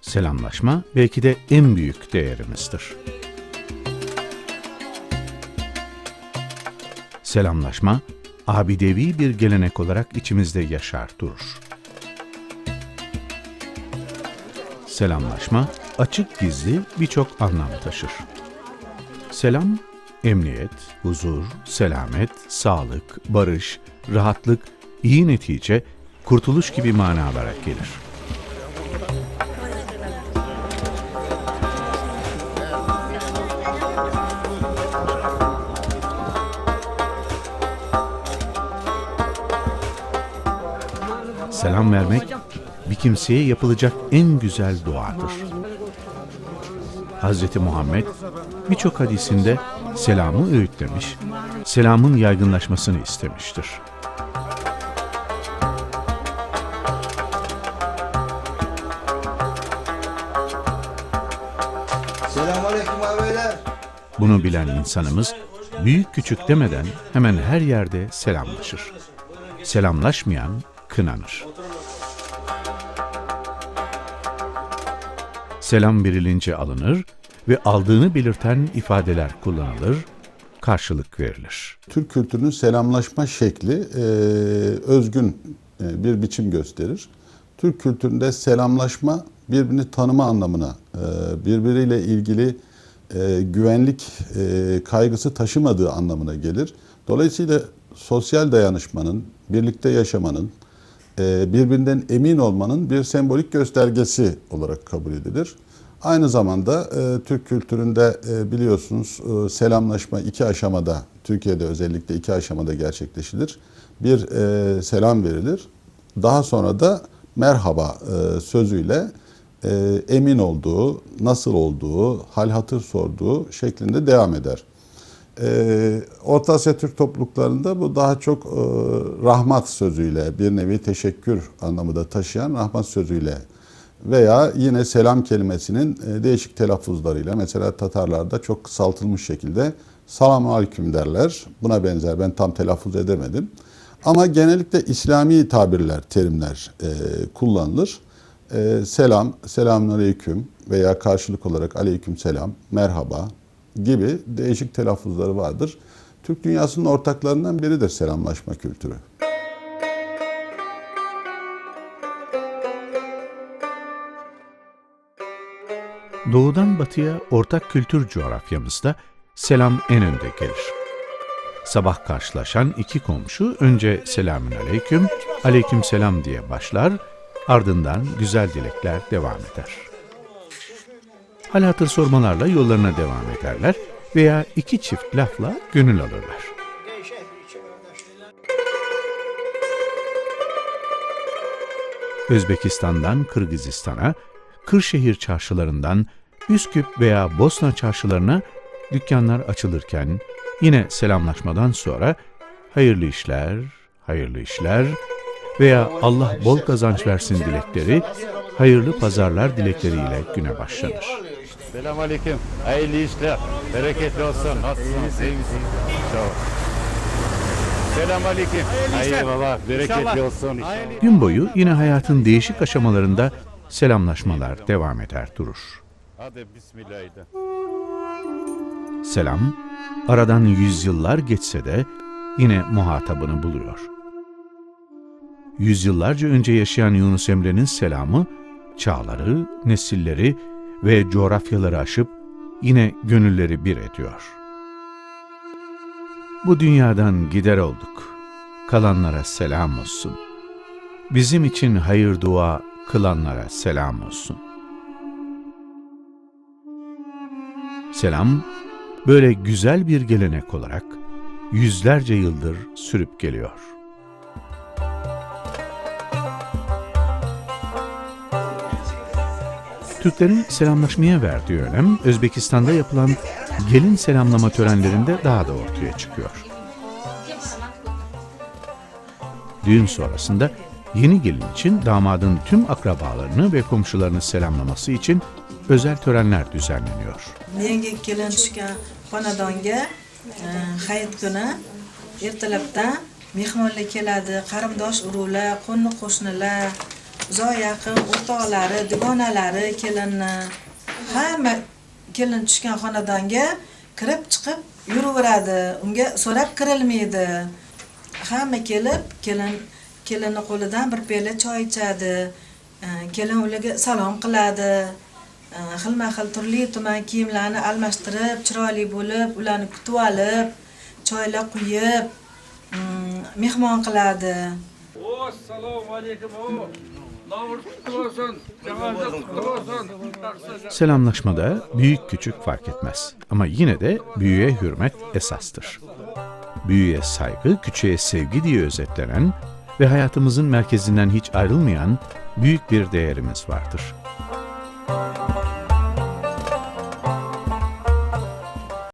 Selamlaşma belki de en büyük değerimizdir. Selamlaşma, abidevi bir gelenek olarak içimizde yaşar durur. Selamlaşma, açık gizli birçok anlam taşır. Selam, emniyet, huzur, selamet, sağlık, barış, rahatlık, iyi netice, kurtuluş gibi manalara gelir. Selam vermek bir kimseye yapılacak en güzel duadır. Hz. Muhammed birçok hadisinde selamı öğütlemiş, selamın yaygınlaşmasını istemiştir. Selamünaleyküm abiler. Bunu bilen insanımız büyük küçük demeden hemen her yerde selamlaşır. Selamlaşmayan kınanır. Selam verilince alınır ve aldığını belirten ifadeler kullanılır, karşılık verilir. Türk kültürünün selamlaşma şekli e, özgün e, bir biçim gösterir. Türk kültüründe selamlaşma birbirini tanıma anlamına, e, birbiriyle ilgili e, güvenlik e, kaygısı taşımadığı anlamına gelir. Dolayısıyla sosyal dayanışmanın, birlikte yaşamanın, birbirinden emin olmanın bir sembolik göstergesi olarak kabul edilir. Aynı zamanda e, Türk kültüründe e, biliyorsunuz e, selamlaşma iki aşamada, Türkiye'de özellikle iki aşamada gerçekleşilir. Bir e, selam verilir, daha sonra da merhaba e, sözüyle e, emin olduğu, nasıl olduğu, hal hatır sorduğu şeklinde devam eder. Ee, Orta Asya Türk topluluklarında bu daha çok e, rahmat sözüyle bir nevi teşekkür anlamı da taşıyan rahmat sözüyle veya yine selam kelimesinin e, değişik telaffuzlarıyla mesela Tatarlarda çok kısaltılmış şekilde selamun aleyküm derler. Buna benzer ben tam telaffuz edemedim. Ama genellikle İslami tabirler, terimler e, kullanılır. E, selam, selamun aleyküm veya karşılık olarak aleyküm selam, merhaba, gibi değişik telaffuzları vardır. Türk dünyasının ortaklarından biridir selamlaşma kültürü. Doğudan batıya ortak kültür coğrafyamızda selam en önde gelir. Sabah karşılaşan iki komşu önce selamün aleyküm, aleyküm selam diye başlar, ardından güzel dilekler devam eder. Hal hatır sormalarla yollarına devam ederler veya iki çift lafla gönül alırlar. Özbekistan'dan Kırgızistan'a, Kırşehir çarşılarından Üsküp veya Bosna çarşılarına dükkanlar açılırken yine selamlaşmadan sonra hayırlı işler, hayırlı işler veya Allah bol kazanç versin dilekleri, hayırlı pazarlar dilekleriyle güne başlanır. Selam aleyküm. Hayırlı işler. Bereketli olsun. Nasılsınız? İyi misiniz? Sağ ol. Selam aleyküm. Eyvallah. Bereketli olsun. Gün boyu yine hayatın değişik aşamalarında selamlaşmalar devam eder durur. Hadi bismillahirrahmanirrahim. Selam, aradan yüzyıllar geçse de yine muhatabını buluyor. Yüzyıllarca önce yaşayan Yunus Emre'nin selamı, çağları, nesilleri ve coğrafyaları aşıp yine gönülleri bir ediyor. Bu dünyadan gider olduk. Kalanlara selam olsun. Bizim için hayır dua kılanlara selam olsun. Selam, böyle güzel bir gelenek olarak yüzlerce yıldır sürüp geliyor. Türklerin selamlaşmaya verdiği önem, Özbekistan'da yapılan gelin selamlama törenlerinde daha da ortaya çıkıyor. Düğün sonrasında yeni gelin için damadın tüm akrabalarını ve komşularını selamlaması için özel törenler düzenleniyor. yangi kelin tushgan xonadonga e, hayit kuni ertalabdan mehmonlar keladi qarindosh urug'lar qo'ni qo'shnilar uzoq yaqin o'rtoqlari dugonalari kelinni hamma kelin tushgan xonadonga kirib chiqib yuraveradi. Unga so'rab kirilmaydi. Hamma kelib kelin kelinni qo'lidan bir piyola choy ichadi. Kelin ularga salom qiladi. Xilma xil turli tuman kiyimlarni almashtirib chiroyli bo'lib ularni kutib olib choylar quyib mm, mehmon qiladi. Assalomu alaykum. Selamlaşmada büyük küçük fark etmez ama yine de büyüğe hürmet esastır. Büyüğe saygı, küçüğe sevgi diye özetlenen ve hayatımızın merkezinden hiç ayrılmayan büyük bir değerimiz vardır.